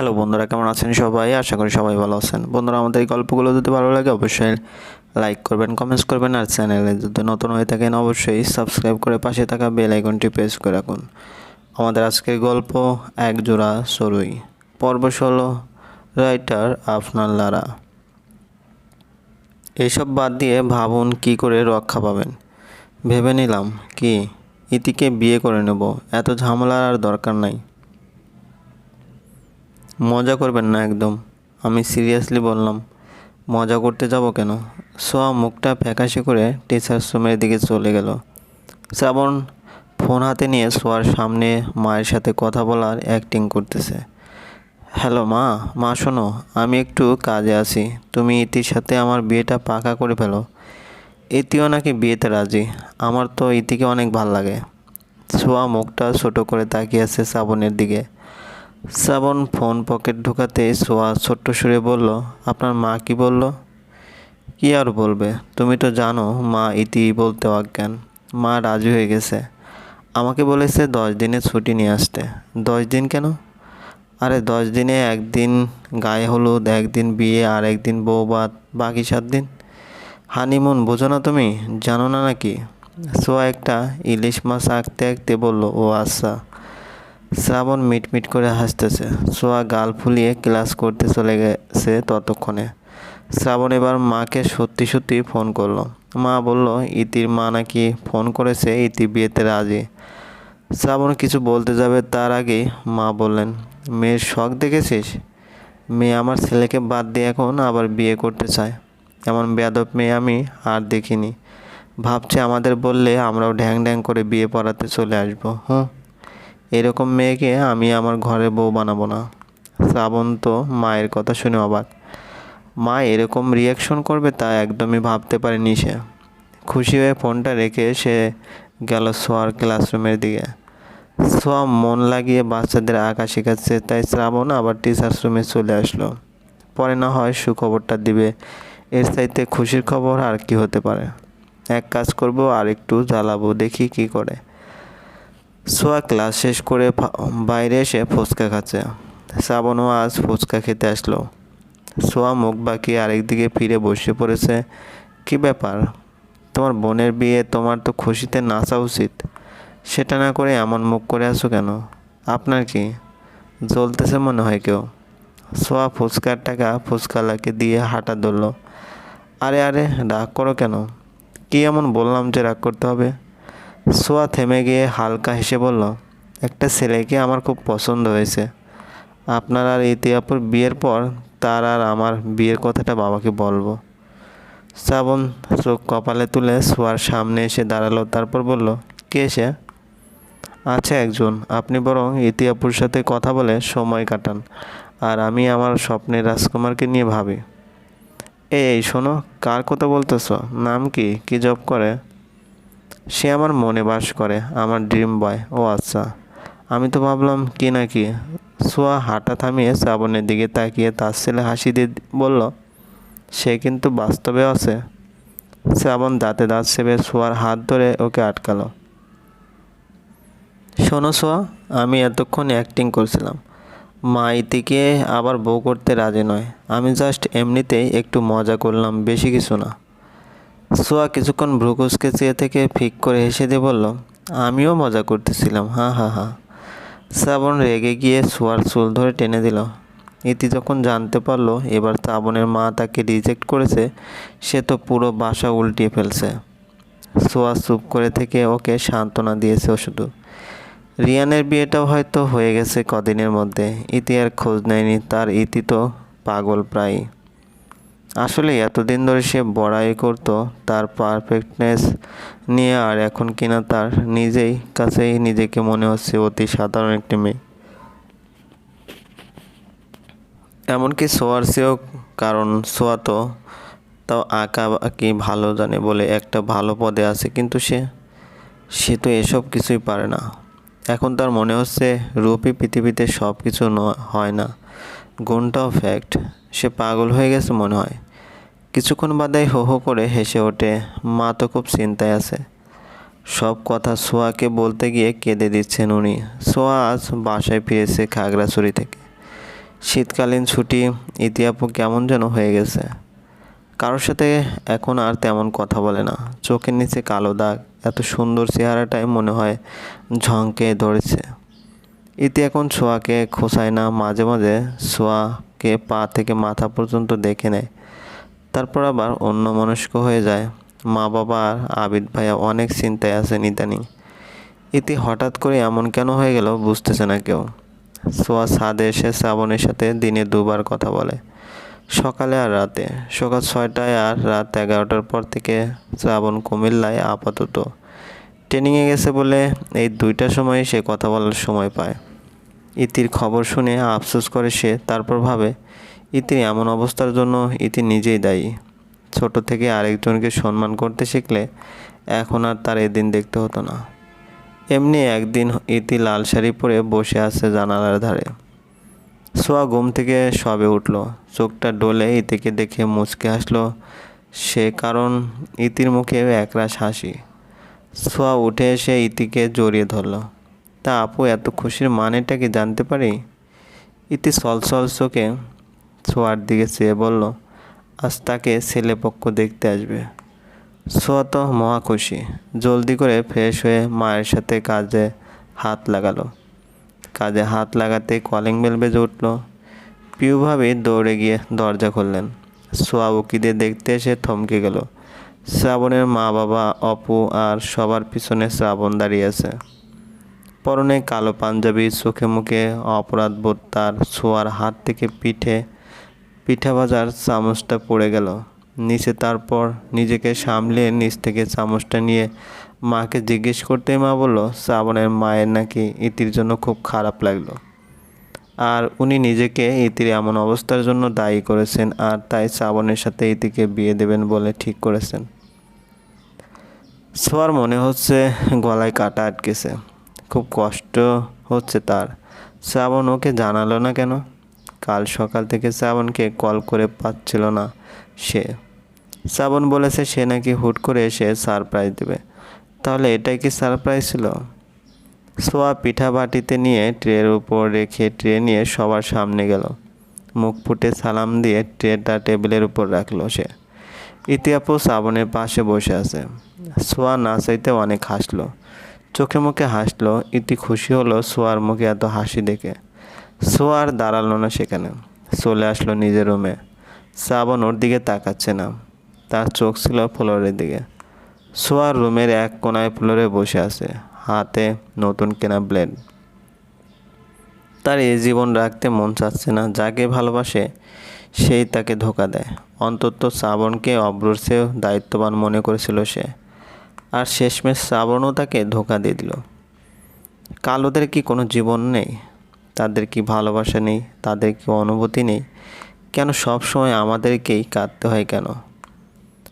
Hello বন্ধুরা, কেমন আছেন সবাই? আশা করি সবাই ভালো আছেন। বন্ধুরা, আমাদের এই গল্পগুলো যদি ভালো লাগে, অবশ্যই লাইক করবেন কমেন্টস করবেন, আর চ্যানেলে যদি নতুন হয়ে থাকেন, অবশ্যই সাবস্ক্রাইব করে পাশে থাকা বেল আইকনটি প্রেস করে রাখুন। আমাদের আজকের গল্প এক জোড়া সরুই। পর্ব ষোলো রাইটার আফনান লারা। এইসব বাদ দিয়ে ভাবুন কি করে রক্ষা পাবেন। ভেবে নিলাম কি, ইতিকে বিয়ে করে নেব। এত ঝামেলার আর দরকার নাই। মজা করবেন না একদম। আমি সিরিয়াসলি বললাম, মজা করতে যাব কেন? সোয়া মুখটা ফ্যাকাশে করে টিচার্স রুমের দিকে চলে গেল। শ্রাবণ ফোন হাতে নিয়ে সোয়ার সামনে মায়ের সাথে কথা বলার অ্যাক্টিং করতেছে। হ্যালো মা মা শোনো, আমি একটু কাজে আছি। তুমি ইতির সাথে আমার বিয়েটা পাকা করে ফেলো। ইতিও নাকি বিয়েতে রাজি? আমার তো ইতিকে অনেক ভালো লাগে। সোয়া মুখটা ছোটো করে তাকিয়ে আছে শ্রাবণের দিকে। শ্রাবণ ফোন পকেট ঢোকাতে সোয়া ছোট্ট সুরে বলল, আপনার মা কি বলল? কি আর বলবে? তুমি তো জানো, মা ইতি বলতে অজ্ঞান। মা রাজি হয়ে গেছে। আমাকে বলেছে দশ দিনের ছুটি নিয়ে আসতে। দশ দিন কেন? আরে, দশ দিনে একদিন, গায়ে হলুদ, একদিন বিয়ে, আর একদিন বৌবাত বাকি সাত দিন? হানিমুন, বোঝো না তুমি? জানো না নাকি? সোয়া একটা ইলিশ মাছ আঁকতে আঁকতে বলল, ও আচ্ছা। শ্রাবণ মিটমিট করে হাসতেছে। সোয়া গাল ফুলিয়ে ক্লাস করতে চলে গেছে ততক্ষণে। শ্রাবণ এবার মাকে সত্যি সত্যি ফোন করল। মা বলল, ইতির মা নাকি ফোন করেছে? ইতি বিয়েতে রাজি? শ্রাবণ কিছু বলতে যাবে তার আগেই মা বললেন, মেয়ের শখ দেখেছিস? মেয়ে আমার ছেলেকে বাদ দিয়ে এখন আবার বিয়ে করতে চায়। এমন বেয়াদব মেয়ে আমি আর দেখিনি। ভাবছে আমাদের বললে আমরাও ঢ্যাং ঢ্যাং করে বিয়ে পড়াতে চলে আসব, হুম? এরকম মেয়েকে আমি আমার ঘরে বউ বানাবো না। শ্রাবণ তো মায়ের কথা শুনে অবাক। মা এরকম রিয়াকশন করবে তা একদমই ভাবতে পারেনি সে। খুশি হয়ে ফোনটা রেখে সে গেল সোয়ার ক্লাসরুমের দিকে। সোয়া মন লাগিয়ে বাচ্চাদের আঁকা শেখাচ্ছে তাই শ্রাবণ আবার টিচার্স রুমে চলে আসলো। পরে না হয় সুখবরটা দিবে। এর চাইতে খুশির খবর আর কি হতে পারে? এক কাজ করব আর একটু জ্বালাবো, দেখি কি করে। সোয়া ক্লাস শেষ করে বাইরে এসে ফুচকা খাচ্ছে। শ্রাবণও আজ ফুচকা খেতে আসলো। সোয়া মুখ বাকি আরেকদিকে ফিরে বসে পড়েছে। কি ব্যাপার? তোমার বোনের বিয়ে তোমার তো খুশিতে নাচা উচিত। সেটা না করে এমন মুখ করে আসো কেন? আপনার কি? জ্বলতেছে মনে হয় কেউ। সোয়া ফুচকার টাকা ফুচকালাকে দিয়ে হাঁটা ধরল। আরে আরে, রাগ করো কেন? কি এমন বললাম যে রাগ করতে হবে? সোয়া থেমে গিয়ে হালকা হেসে বলল, একটা ছেলেকে আমার খুব পছন্দ হয়েছে। আপনার আর ইতিহাপুর বিয়ের পর তার আর আমার বিয়ের কথাটা বাবাকে বলব। শ্রাবণ চোখ কপালে তুলে সোয়ার সামনে এসে দাঁড়াল, তারপর বলল, কে সে? আছে একজন। আপনি বরং ইতিহাপুর সাথে কথা বলে সময় কাটান, আর আমি আমার স্বপ্নের রাজকুমারকে নিয়ে ভাবি। এই শোনো, কার কথা বলতেছ? নাম কি? কি জব করে? সে আমার মনে বাস করে, আমার ড্রিম বয় ও আচ্ছা। আমি তো ভাবলাম, কি না কি সোয়া হাঁটা থামিয়ে শ্রাবণের দিকে তাকিয়ে তার ছেলে হাসি দিয়ে বলল, সে কিন্তু বাস্তবে আছে। শ্রাবণ দাঁতে দাঁত সেবে সোয়ার হাত ধরে ওকে আটকালো। শোনো সোয়া, আমি এতক্ষণ অ্যাক্টিং করছিলাম। মা ইতিকে আবার বউ করতে রাজি নয়। আমি জাস্ট এমনিতেই একটু মজা করলাম, বেশি কিছু না। সোয়া কিছুক্ষণ ভ্রুকুসকে চেয়ে থেকে ফিক করে হেসে দিয়ে বলল, আমিও মজা করতেছিলাম, হা হা হা। শ্রাবণ রেগে গিয়ে সোয়ার চুল ধরে টেনে দিল। ইতি যখন জানতে পারল, এবার শ্রাবণের মা তাকে রিজেক্ট করেছে, সে তো পুরো বাসা উল্টিয়ে ফেলছে। সোয়া চুপ করে থেকে ওকে সান্ত্বনা দিয়েছে ও শুধু। রিয়ানের বিয়েটাও হয়তো হয়ে গেছে কদিনের মধ্যে, ইতি আর খোঁজ নেয়নি, তার ইতি তো পাগল প্রায় আসলে এতদিন ধরে সে বড়াই করতো, তার পারফেক্টনেস নিয়ে আর এখন কিনা তার নিজেই কাছেই নিজেকে মনে হচ্ছে অতি সাধারণ একটি মেয়ে। এমনকি সোয়ার চেয়েও কারণ সোয়া তো, তাও আঁকা আঁকি ভালো জানে বলে একটা ভালো পদে আছে, কিন্তু সে সে তো এসব কিছুই পারে না। এখন তার মনে হচ্ছে রূপই পৃথিবীতে সব কিছু হয় না। গুণটাও ফ্যাক্ট সে পাগল হয়ে গেছে মনে হয়। কিছুক্ষণ বাদে হো হো করে হেসে ওঠে, মা তো খুব চিন্তায় আছে। সব কথা সোয়াকে বলতে গিয়ে কেঁদে দিচ্ছেন উনি। সোয়া আজ বাসায় ফিরেছে খাগড়াছড়ি থেকে। শীতকালীন ছুটি ইতিহাপু কেমন যেন হয়ে গেছে। কারোর সাথে এখন আর তেমন কথা বলে না। চোখের নিচে কালো দাগ, এত সুন্দর চেহারাটাই মনে হয় ঝঙ্কে ধরেছে। ইতি এখন ছোঁয়াকে খোসায় না, মাঝে মাঝে ছোঁয়াকে পা থেকে মাথা পর্যন্ত দেখে নেয়। তারপর আবার অন্য মনস্ক হয়ে যায়। মা বাবা আর আবিদ ভাইয়া অনেক চিন্তায় আছেন ইদানিং। ইতি হঠাৎ করে এমন কেন হয়ে গেল বুঝতেছে না কেউ। সোয়া ছাদে এসে শ্রাবণের সাথে দিনে দুবার কথা বলে। সকালে আর রাতে। সকাল ছয়টায় আর রাত এগারোটার পর থেকে শ্রাবণ কুমিল্লায় আপাতত। ট্রেনিংয়ে গেছে বলে এই দুইটা সময় সে কথা বলার সময় পায়। ইতির খবর শুনে আফসোস করে সে, তারপর ভাবে, ইতির এমন অবস্থার জন্য ইতি নিজেই দায়ী। ছোট থেকে আরেকজনকে সম্মান করতে শিখলে এখন আর তার এদিন দেখতে হতো না। এমনি একদিন ইতি লাল শাড়ি পরে বসে আছে জানালার ধারে। সোয়া ঘুম থেকে সবে উঠল। চোখটা ডোলে ইতিকে দেখে মুচকে হাসলো সে, কারণ ইতির মুখে একরাশ হাসি। সোয়া উঠে এসে ইতিকে জড়িয়ে ধরল। তা আপু এত খুশির মানেটা কি জানতে পারি? ইতি সলসল চোখে সোয়ার দিকে চেয়ে বলল, আজ তাকে ছেলেপক্ষ দেখতে আসবে। সোয়া তো মহা খুশি। জলদি করে ফ্রেশ হয়ে মায়ের সাথে কাজে হাত লাগালো। কাজে হাত লাগাতে কলিং বেল বেজে উঠল। পিউ ভাবি দৌড়ে গিয়ে দরজা খুললেন। সোয়া উকিদের দেখতে এসে থমকে গেল। শ্রাবণের মা বাবা অপু আর সবার পিছনে শ্রাবণ দাঁড়িয়ে আছে। পরনে কালো পাঞ্জাবি, চোখে মুখে অপরাধ বোধ তার ছোঁয়ার হাত থেকে পিঠে, পিঠা ভাজার চামচটা পড়ে গেল। নিচে তারপর নিজেকে সামলে নিচ থেকে চামচটা নিয়ে মাকে জিজ্ঞেস করতেই মা বলল, শ্রাবণের মায়ের নাকি ইতির জন্য খুব খারাপ লাগল। আর উনি নিজেকে ইতির এমন অবস্থার জন্য দায়ী করেছেন আর তাই শ্রাবণের সাথে ইতিকে বিয়ে দেবেন বলে ঠিক করেছেন। সোয়ার মনে হচ্ছে গলায় কাটা আটকেছে। খুব কষ্ট হচ্ছে তার। শ্রাবণ ওকে জানালো না কেন? কাল সকাল থেকে শ্রাবণকে কল করে পাচ্ছিল না সে। শ্রাবণ বলেছে সে নাকি হুট করে এসে সারপ্রাইজ দেবে। তাহলে এটাই কি সারপ্রাইজ ছিল? সোয়া পিঠা বাটিতে নিয়ে ট্রের উপর রেখে ট্রে নিয়ে সবার সামনে গেল। মুখ ফুটে সালাম দিয়ে ট্রেটা টেবিলের উপর রাখল সে। ইতিহাপু শ্রাবণের পাশে বসে আছে। সোয়া না চাইতে অনেক হাসলো। চোখে মুখে হাসলো, ইতি খুশি হলো সোয়ার মুখে এত হাসি দেখে। সোয়ার দাঁড়াল না সেখানে, চলে আসলো নিজের রুমে। শ্রাবণ ওর দিকে তাকাচ্ছে না, তার চোখ ছিল ফ্লোরের দিকে। সোয়ার রুমের এক কোনায় ফ্লোরে বসে আছে, হাতে নতুন কেনা ব্লেড। তার এই জীবন রাখতে মন চাচ্ছে না, যাকে ভালোবাসে সেই তাকে ধোকা দেয়। অন্তত শ্রাবণকে অব্রর চেয়েও দায়িত্ববান মনে করেছিল সে। আর শেষমেশ শ্রাবণও তাকে ধোকা দিয়ে দিল। কালোদের কি কোনো জীবন নেই? তাদের কি ভালোবাসা নেই? তাদের কি অনুভূতি নেই? কেন সব সময় আমাদেরকেই কাঁদতে হয় কেন?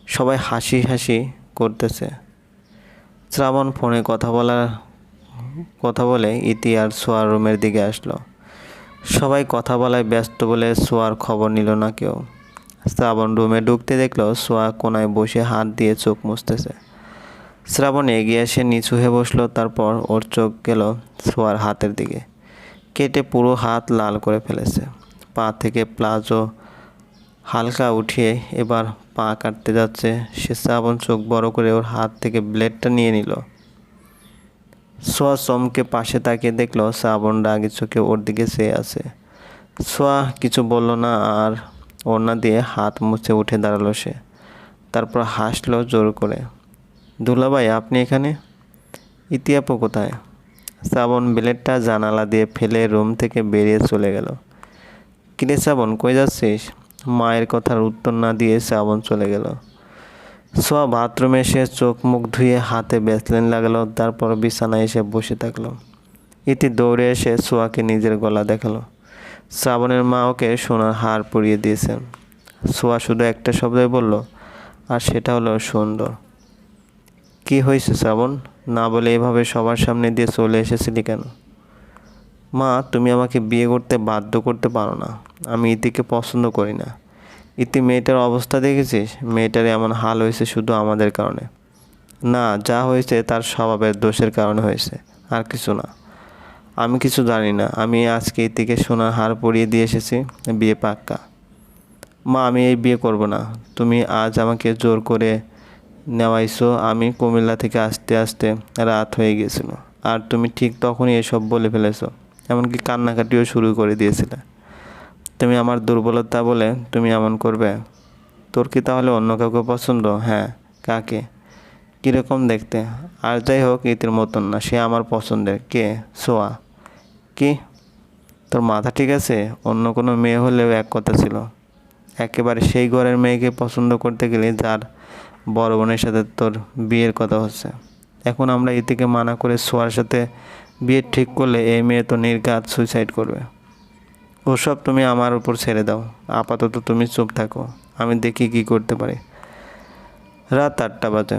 সবাই হাসি হাসি করতেছে। শ্রাবণ ফোনে কথা বলার, কথা বলে ইতি আর সোয়ার রুমের দিকে আসলো। সবাই কথা বলায় ব্যস্ত বলে সোয়ার খবর নিল না কেউ। শ্রাবণ রুমে ঢুকতে দেখল সোয়া কোনায় বসে হাত দিয়ে চোখ মুছতেছে। শ্রাবণ এগিয়ে এসে নিচু হয়ে বসল, তারপর ওর চোখ গেল সোয়ার হাতের দিকে। কেটে পুরো হাত লাল করে ফেলেছে। পা থেকে প্লাজো হালকা উঠিয়ে এবার পা কাটতে যাচ্ছে। সে শ্রাবণ চোখ বড় করে ওর হাত থেকে ব্লেডটা নিয়ে নিল। সোয়া চমকে পাশে তাকিয়ে দেখল শ্রাবণ রাগে চোখে ওর দিকে চেয়ে আছে। সোয়া কিছু বলল না আর ওড়না দিয়ে হাত মুছে উঠে দাঁড়াল সে। তারপর হাসলো জোর করে। দুলাভাই, আপনি এখানে? ইতিয়াপু কোথায়? শ্রাবণ ব্লেডটা জানালা দিয়ে ফেলে রুম থেকে বেরিয়ে চলে গেল। কিরে শ্রাবণ কই যাচ্ছিস? মায়ের কথার উত্তর না দিয়ে শ্রাবণ চলে গেল। সোয়া বাথরুমে এসে চোখ মুখ ধুয়ে হাতে ব্যাসলেন লাগালো, তারপর বিছানায় এসে বসে থাকল। ইতি দৌড়ে এসে সোয়াকে নিজের গলা দেখাল। শ্রাবণের মা ওকে সোনার হার পরিয়ে দিয়েছেন। সোয়া শুধু একটা শব্দই বলল, আর সেটা হলো সুন্দর। কি হয়েছে শ্রাবণ? না বলে এভাবে সবার সামনে দিয়ে চলে এসেছিলি কেন? মা, তুমি আমাকে বিয়ে করতে বাধ্য করতে পারো না। আমি ইতিকে পছন্দ করি না। ইতি মেয়েটার অবস্থা দেখেছিস? মেয়েটার এমন হাল হয়েছে শুধু আমাদের কারণে। না, যা হয়েছে তার স্বভাবের দোষের কারণে হয়েছে, আর কিছু না। আমি কিছু জানি না। আমি আজকে ইতিকে সোনার হার পরিয়ে দিয়ে এসেছি। বিয়ে পাক্কা। মা, আমি এই বিয়ে করব না। তুমি আজ আমাকে জোর করে নেওয়াইছো, আমি কুমিল্লা থেকে আসতে আসতে রাত হয়ে গেছিল। আর তুমি ঠিক তখনই এসব বলে ফেলেছো, এমনকি কান্নাকাটিও শুরু করে দিয়েছিলে। তুমি আমার দুর্বলতা বলে তুমি এমন করবে? তোর কি তাহলে অন্য কাউকে পছন্দ? হ্যাঁ কাকে? কীরকম দেখতে? আর যাই হোক, ইতির মতন না, সে আমার পছন্দের। কে? সোয়া। কি? তোর মাথা ঠিক আছে? অন্য কোনো মেয়ে হলেও এক কথা ছিল। একেবারে সেই ঘরের মেয়েকে পছন্দ করতে গেলে যার বড় বোনের সাথে তোর বিয়ের কথা হচ্ছে। এখন আমরা ইতিকে মানা করে সোয়ার সাথে বিয়ে ঠিক করলে এই মেয়ে তো নির্ঘাত সুইসাইড করবে। ওসব তুমি আমার উপর ছেড়ে দাও। আপাতত তুমি চুপ থাকো। আমি দেখি কি করতে পারি। রাত আটটা বাজে।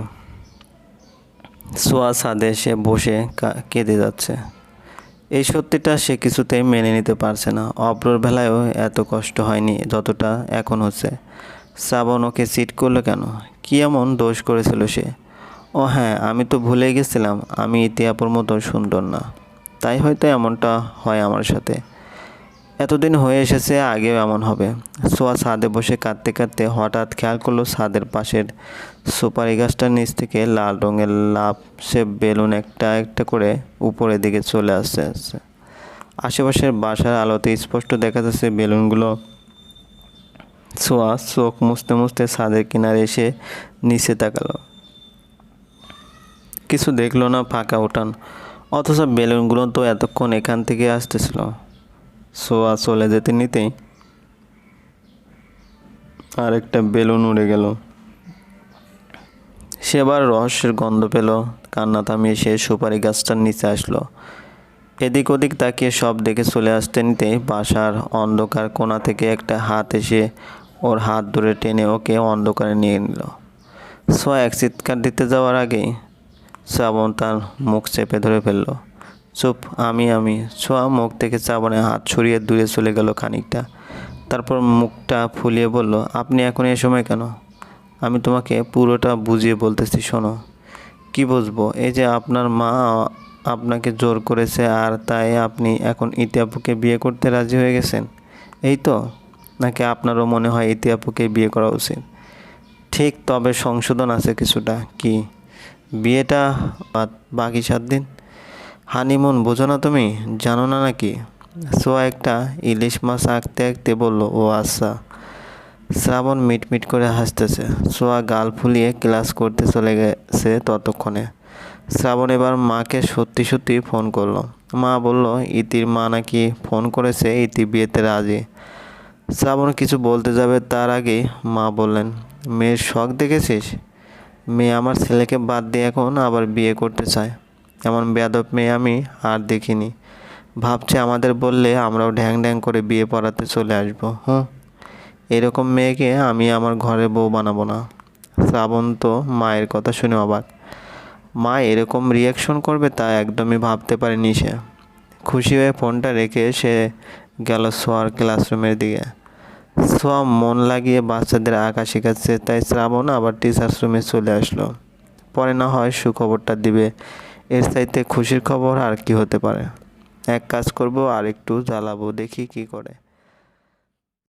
সোয়া ছাদে সে বসে কেঁদে যাচ্ছে। এই সত্যিটা সে কিছুতেই মেনে নিতে পারছে না। অব্রর বেলায়ও এত কষ্ট হয়নি, যতটা এখন হচ্ছে। শ্রাবণ ওকে চিট করল কেন? কি এমন দোষ করেছিল সে? ও হ্যাঁ আমি তো ভুলে গেছিলাম, আমি ইতিহাপুর মতো সুন্দর না। তাই হয়তো এমনটা হয় আমার সাথে। এতদিন হয়ে এসেছে, আগেও এমন হবে। সোয়া ছাদে বসে কাঁদতে কাঁদতে হঠাৎ খেয়াল করল ছাদের পাশের সুপারি গাছটার নিচ থেকে লাল রঙের লাভ সে বেলুন একটা একটা করে উপরের দিকে চলে আসছে আসছে। আশেপাশের বাসার আলোতে স্পষ্ট দেখা যাচ্ছে বেলুনগুলো সোয়া চোখ মুছতে মুছতে ছাদের কিনারে এসে নিচে তাকালো। কিছু দেখল না ফাঁকা উঠান, অথচ বেলুনগুলো তো এতক্ষণ এখান থেকে আসতেছিল। সোয়া চলে যেতে নিতেই আর একটা বেলুন উড়ে গেল। সেবার রহস্যের গন্ধ পেল, কান্না থামিয়ে সে সুপারি গাছটার নিচে আসলো। এদিক ওদিক তাকিয়ে সব দেখে চলে আসতে নিতেই বাসার অন্ধকার কোণা থেকে একটা হাত এসে ওর হাত ধরে টেনে ওকে অন্ধকারে নিয়ে নিল। সোয়া এক চিৎকার দিতে যাওয়ার আগেই শ্রাবণ তার মুখ চেপে ধরে ফেলল। চুপ, আমি আমি। ছোঁয়া মুখ থেকে চাবনে হাত সরিয়ে দূরে চলে গেল খানিকটা। তারপর মুখটা ফুলিয়ে বলল, আপনি এখন এ সময় কেন? আমি তোমাকে পুরোটা বুঝিয়ে বলতেছি, শোনো। কি বুঝব? এই যে আপনার মা আপনাকে জোর করেছে আর তাই আপনি এখন ইতিহাপুকে বিয়ে করতে রাজি হয়ে গেছেন? এই তো? নাকি আপনারও মনে হয় ইতিহাপুকে বিয়ে করা উচিত? ঠিক, তবে সংশোধন আছে কিছুটা। কি? বিয়েটা বাকি সাত দিন? হানিমুন, বোঝো না তুমি? জানো না নাকি? সোয়া একটা, ইলিশ মাছ আঁকতে আঁকতে বলল, ও আচ্ছা। শ্রাবণ মিটমিট করে হাসতেছে। সোয়া গাল ফুলিয়ে ক্লাস করতে চলে গেছে ততক্ষণে। শ্রাবণ এবার মাকে সত্যি সত্যি ফোন করল। মা বলল, ইতির মা নাকি ফোন করেছে, ইতি বিয়েতে রাজি। শ্রাবণ কিছু বলতে যাবে, তার আগে মা বললেন, মেয়ের শখ দেখেছিস? মেয়ে আমার ছেলেকে বাদ দিয়ে এখন আবার বিয়ে করতে চায়। এমন বেদব মেয়ে আমি আর দেখিনি। ভাবছে আমাদের বললে আমরাও ঢ্যাং ঢ্যাং করে বিয়ে পড়াতে চলে আসব, হুম? এরকম মেয়েকে আমি আমার ঘরে বউ বানাবো না। শ্রাবণ তো মায়ের কথা শুনে অবাক। মা এরকম রিয়াকশন করবে তা একদমই ভাবতে পারেনি সে। খুশি হয়ে ফোনটা রেখে সে গেল সোয়ার ক্লাসরুমের দিকে। সোয়া মন লাগিয়ে বাচ্চাদের আঁকা শেখাচ্ছে তাই শ্রাবণ আবার টিচার্স রুমে চলে আসলো। পরে না হয় সুখবরটা দিবে। এর চাইতে খুশির খবর আর কি হতে পারে? এক কাজ করব আর একটু জ্বালাবো, দেখি কি করে।